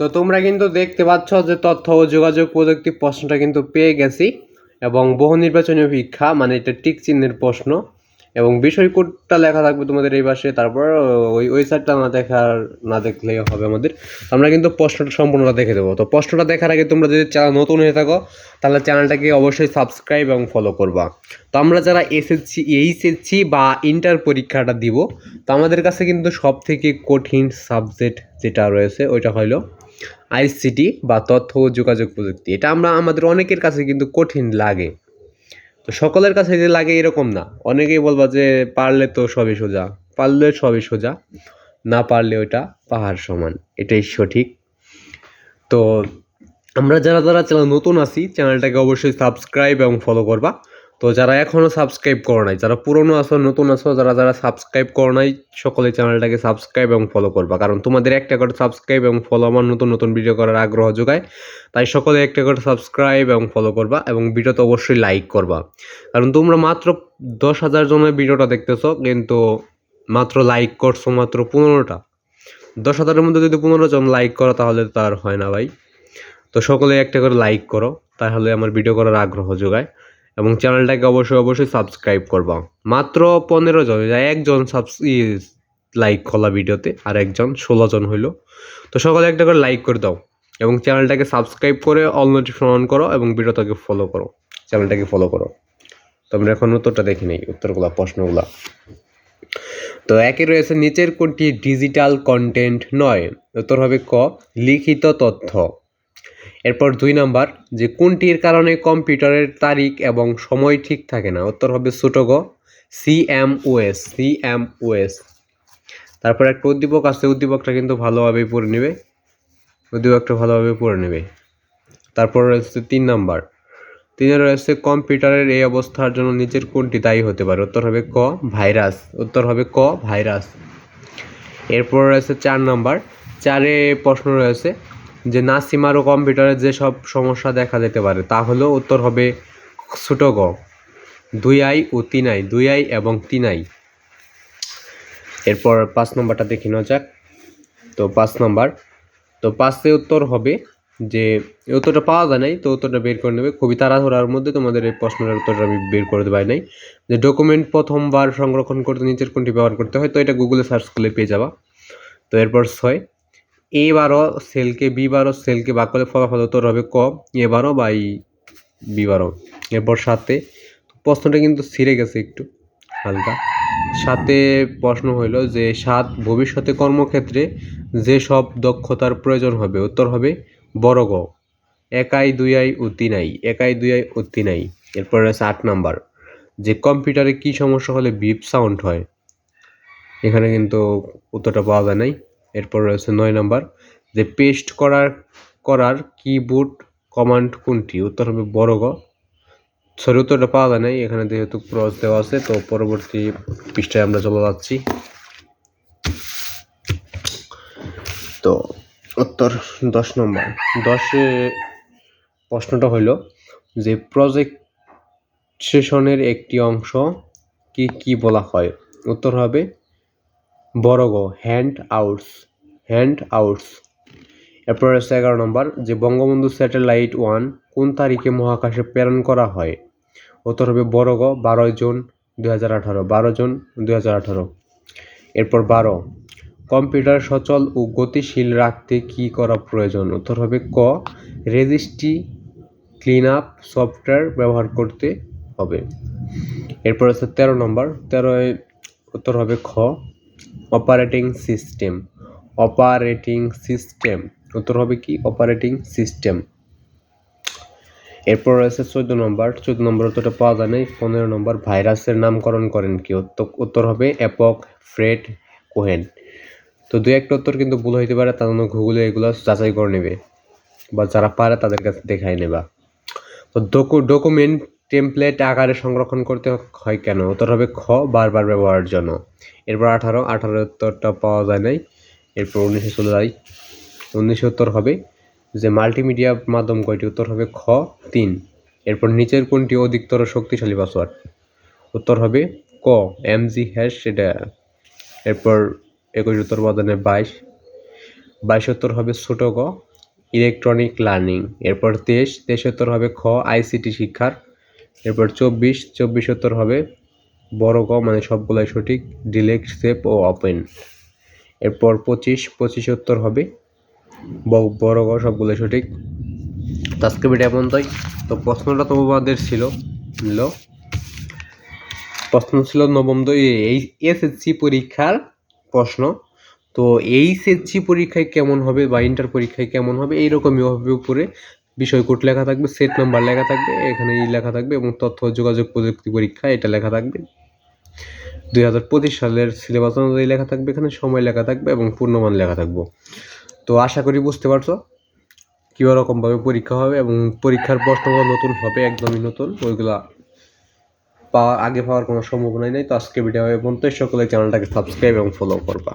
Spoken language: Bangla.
তো তোমরা কিন্তু দেখতে পাচ্ছ যে তথ্য ও যোগাযোগ প্রযুক্তি প্রশ্নটা কিন্তু পেয়ে গেছি এবং বহু নির্বাচনী ভিক্ষা মানে এটা টিক চিহ্নের প্রশ্ন এবং বিষয় কোডটা লেখা থাকবে তোমাদের এই পাশে, তারপর ওই সাইডটা না দেখার, না দেখলেই হবে আমাদের। আমরা কিন্তু প্রশ্নটা সম্পূর্ণটা দেখে দেবো। তো প্রশ্নটা দেখার আগে তোমরা যদি চ্যানেল নতুন হয়ে থাকো, তাহলে চ্যানেলটাকে অবশ্যই সাবস্ক্রাইব এবং ফলো করবা। তো আমরা যারা এসএসসি, এইচএসসি বা ইন্টার পরীক্ষাটা দিব, তো আমাদের কাছে কিন্তু সব থেকে কঠিন সাবজেক্ট যেটা রয়েছে, ওইটা হলো আইসিটি বা তথ্য ও যোগাযোগ প্রযুক্তি। এটা আমরা আমাদের অনেকের কাছে কিন্তু কঠিন লাগে। তো সকলের কাছে যে লাগে এরকম না। অনেকেই বলবা যে পারলে তো সবই সোজা, পারলে সবই সোজা, না পারলে ওইটা পাহাড় সমান। এটাই সঠিক। তো আমরা যারা যারা চ্যানেল নতুন আছি চ্যানেলটাকে অবশ্যই সাবস্ক্রাইব এবং ফলো করবা। তো যারা এখনও সাবস্ক্রাইব করো নাই, যারা পুরনো আছো, নতুন আছো, যারা যারা সাবস্ক্রাইব করো নাই, সকলে চ্যানেলটাকে সাবস্ক্রাইব এবং ফলো করবা। কারণ তোমাদের একটা করে সাবস্ক্রাইব এবং ফলো আমার নতুন নতুন ভিডিও করার আগ্রহ যোগায়, তাই সকলে একটা করে সাবস্ক্রাইব এবং ফলো করবা এবং ভিডিওতে অবশ্যই লাইক করবা। কারণ তোমরা মাত্র দশ হাজার জনের ভিডিওটা দেখতেছো, কিন্তু মাত্র লাইক করছ মাত্র পনেরোটা। দশ হাজারের মধ্যে যদি পনেরো জন লাইক করো, তাহলে তো আর হয় না ভাই। তো সকলে একটা করে লাইক করো, তাহলে আমার ভিডিও করার আগ্রহ যোগায়। এবং চ্যানেলটাকে অবশ্যই অবশ্যই সাবস্ক্রাইব করবা। মাত্র পনেরো জন একজন সাবস লাইক খোলা ভিডিওতে আর একজন ষোলো জন হইল। তো সকলে একটা করে লাইক করে দাও এবং চ্যানেলটাকে সাবস্ক্রাইব করে অল নোটিফিকেশন অন করো এবং ভিডিওটাকে ফলো করো। চ্যানেলটাকে ফলো করো। তো আমরা এখন উত্তরটা দেখি নেই, উত্তরগুলা, প্রশ্নগুলা। তো একে রয়েছে, নিচের কোনটি ডিজিটাল কন্টেন্ট নয়? উত্তর হবে ক, লিখিত তথ্য। এরপর দুই নাম্বার, যে কোনটির কারণে কম্পিউটারের তারিখ এবং সময় ঠিক থাকে না, উত্তর হবে ছোটো গ C M OS C M OS তারপর একটা উদ্দীপক আছে, উদ্দীপকটা কিন্তু ভালোভাবে পড়ে নেবে। উদ্দীপকটা ভালোভাবে পড়ে নেবে। তারপর রয়েছে তিন নাম্বার, তিনে রয়েছে কম্পিউটারের এই অবস্থার জন্য নিচের কোনটি দায়ী হতে পারে, উত্তর হবে ক, ভাইরাস। উত্তর হবে ক, ভাইরাস। এরপর রয়েছে চার নাম্বার, চারে প্রশ্ন রয়েছে যে নাসিমার ও কম্পিউটারে যেসব সমস্যা দেখা যেতে পারে, তা হলো উত্তর হবে ছোট গ দুই আই ও তিন আই, দুই আই এবং তিন আই। এরপর পাঁচ নম্বরটা দেখে নেওয়া যাক। তো পাঁচ নম্বর। তো পাঁচে উত্তর হবে যে উত্তরটা পাওয়া যায় নাই, তো উত্তরটা বের করে নেবে। খুবই তাড়াহুড়ার মধ্যে তোমাদের এই প্রশ্নের উত্তরটা আমি বের করে দেওয়াই নাই। যে ডকুমেন্ট প্রথমবার সংরক্ষণ করতে, নিচের কোনটি ব্যবহার করতে হয়, তো এটা গুগলে সার্চ করলে পেয়ে যাবা। তো এরপর ছয়। এ বারো সেলকে বি বারো সেলকে করলে ফলাফল উত্তর হবে ক এ বারো বাই বি বারো। এরপর সাথে প্রশ্নটা কিন্তু ছিঁড়ে গেছে একটু, হালকা। সাথে প্রশ্ন হইল যে, সাত ভবিষ্যতে কর্মক্ষেত্রে যেসব দক্ষতার প্রয়োজন হবে, উত্তর হবে বড় গ। একাই দুই আই ও তিন আই, একাই দুই আই ও তিন আই। এরপর রয়েছে আট নাম্বার, যে কম্পিউটারে কি সমস্যা হলে বিপ সাউন্ড হয়? এখানে কিন্তু উত্তরটা পাওয়া যায় নাই। এরপর রয়েছে নয় নাম্বার। যে পেস্ট করার করার কিবোর্ড কমান্ড কোনটি? উত্তর হবে বড় গ। সরি উত্তরটা পাওয়া যায় নাই। এখানে যেহেতু ক্রস দেওয়া আছে, তো পরবর্তী পৃষ্ঠায় আমরা চলে যাচ্ছি। তো উত্তর দশ নম্বর। দশে প্রশ্নটা হইল যে প্রজেক্ট সেশনের একটি অংশ কি কি বলা হয়? উত্তর হবে বড় গ হ্যান্ড আউটস হ্যান্ড আউটস এরপর আছে এগারো নম্বর, যে বঙ্গবন্ধু স্যাটেলাইট ওয়ান কোন তারিখে মহাকাশে প্রেরণ করা হয়? উত্তর হবে বড় গ বারোই জুন দুই হাজার আঠারো, বারো জুন দুই হাজার আঠারো। এরপর বারো, কম্পিউটার সচল ও গতিশীল রাখতে কি করা প্রয়োজন? উত্তর হবে ক, রেজিস্ট্রি ক্লিন আপ সফটওয়্যার ব্যবহার করতে হবে। এরপর আছে তেরো নম্বর, তেরোয় উত্তর হবে খ অপারেটিং সিস্টেম অপারেটিং সিস্টেম উত্তর হবে কি? অপারেটিং সিস্টেম এরপর রয়েছে চোদ্দ নম্বর। চোদ্দ নম্বর উত্তরটা পাওয়া যায় নাই। পনেরো নম্বর, ভাইরাসের নামকরণ করেন কি? উত্তর হবে অ্যাপক ফ্রেড কোহেন। তো দু একটা উত্তর কিন্তু ভুল হইতে পারে, তার জন্য গুগলে এগুলো যাচাই করে নেবে। বা যারা পারে তাদের কাছে দেখাই নেবা। তো ডকু ডকুমেন্ট টেমপ্লেট আকারে সংরক্ষণ করতে হয় কেন? উত্তর হবে খ, বারবার ব্যবহারের জন্য। এরপর আঠারো আঠারো উত্তরটা পাওয়া যায় নাই। এরপর উনিশে চলে যাই উনিশে উত্তর হবে যে মাল্টিমিডিয়া মাধ্যম কয়টি? উত্তর হবে খ, তিন। এরপর নিচের কোনটি অধিকতর শক্তিশালী পাসওয়ার্ড উত্তর হবে ক এম জি হ্যাশ সেটা এরপর একুশ উত্তর বাদনে বাইশ। বাইশ উত্তর হবে ছোট ক ইলেকট্রনিক লার্নিং এরপর তেইশ তেইশোত্তর হবে খ আইসিটি শিক্ষার। এরপর চব্বিশ চব্বিশ চব্বিশোত্তর হবে বড় ক মানে সবগুলাই সঠিক ডিলেক্ট সেভ ও ওপেন এরপর পঁচিশ পঁচিশোত্তর হবে ব- বড় ক, সবগুলাই সঠিক। আজকে ভিডিও পর্যন্তই তো প্রশ্নটা তোমাদের ছিল প্রশ্ন ছিল নবম এই এসএসসি পরীক্ষার প্রশ্ন। তো এইচএসসি পরীক্ষায় কেমন হবে বা ইন্টার পরীক্ষায় কেমন হবে, এইরকমই হবে উপরে। বিষয় কোড লেখা থাকবে সেট নাম্বার লেখা থাকবে এখানে ই লেখা থাকবে এবং তথ্য, যোগাযোগ প্রযুক্তি পরীক্ষা, এটা লেখা থাকবে। দুই হাজার পঁচিশ সালের সিলেবাস অনুযায়ী লেখা থাকবে, এখানে সময় লেখা থাকবে এবং পূর্ণমান লেখা থাকবে। তো আশা করি বুঝতে পারছ কীরকমভাবে রকমভাবে পরীক্ষা হবে এবং পরীক্ষার প্রশ্নগুলো নতুন হবে, একদমই নতুন, ওইগুলা পাওয়া আগে পাওয়ার কোনো সম্ভাবনাই নেই। তো আজকে ভিডিও পর্যন্ত সকলে চ্যানেলটাকে সাবস্ক্রাইব এবং ফলো করবা।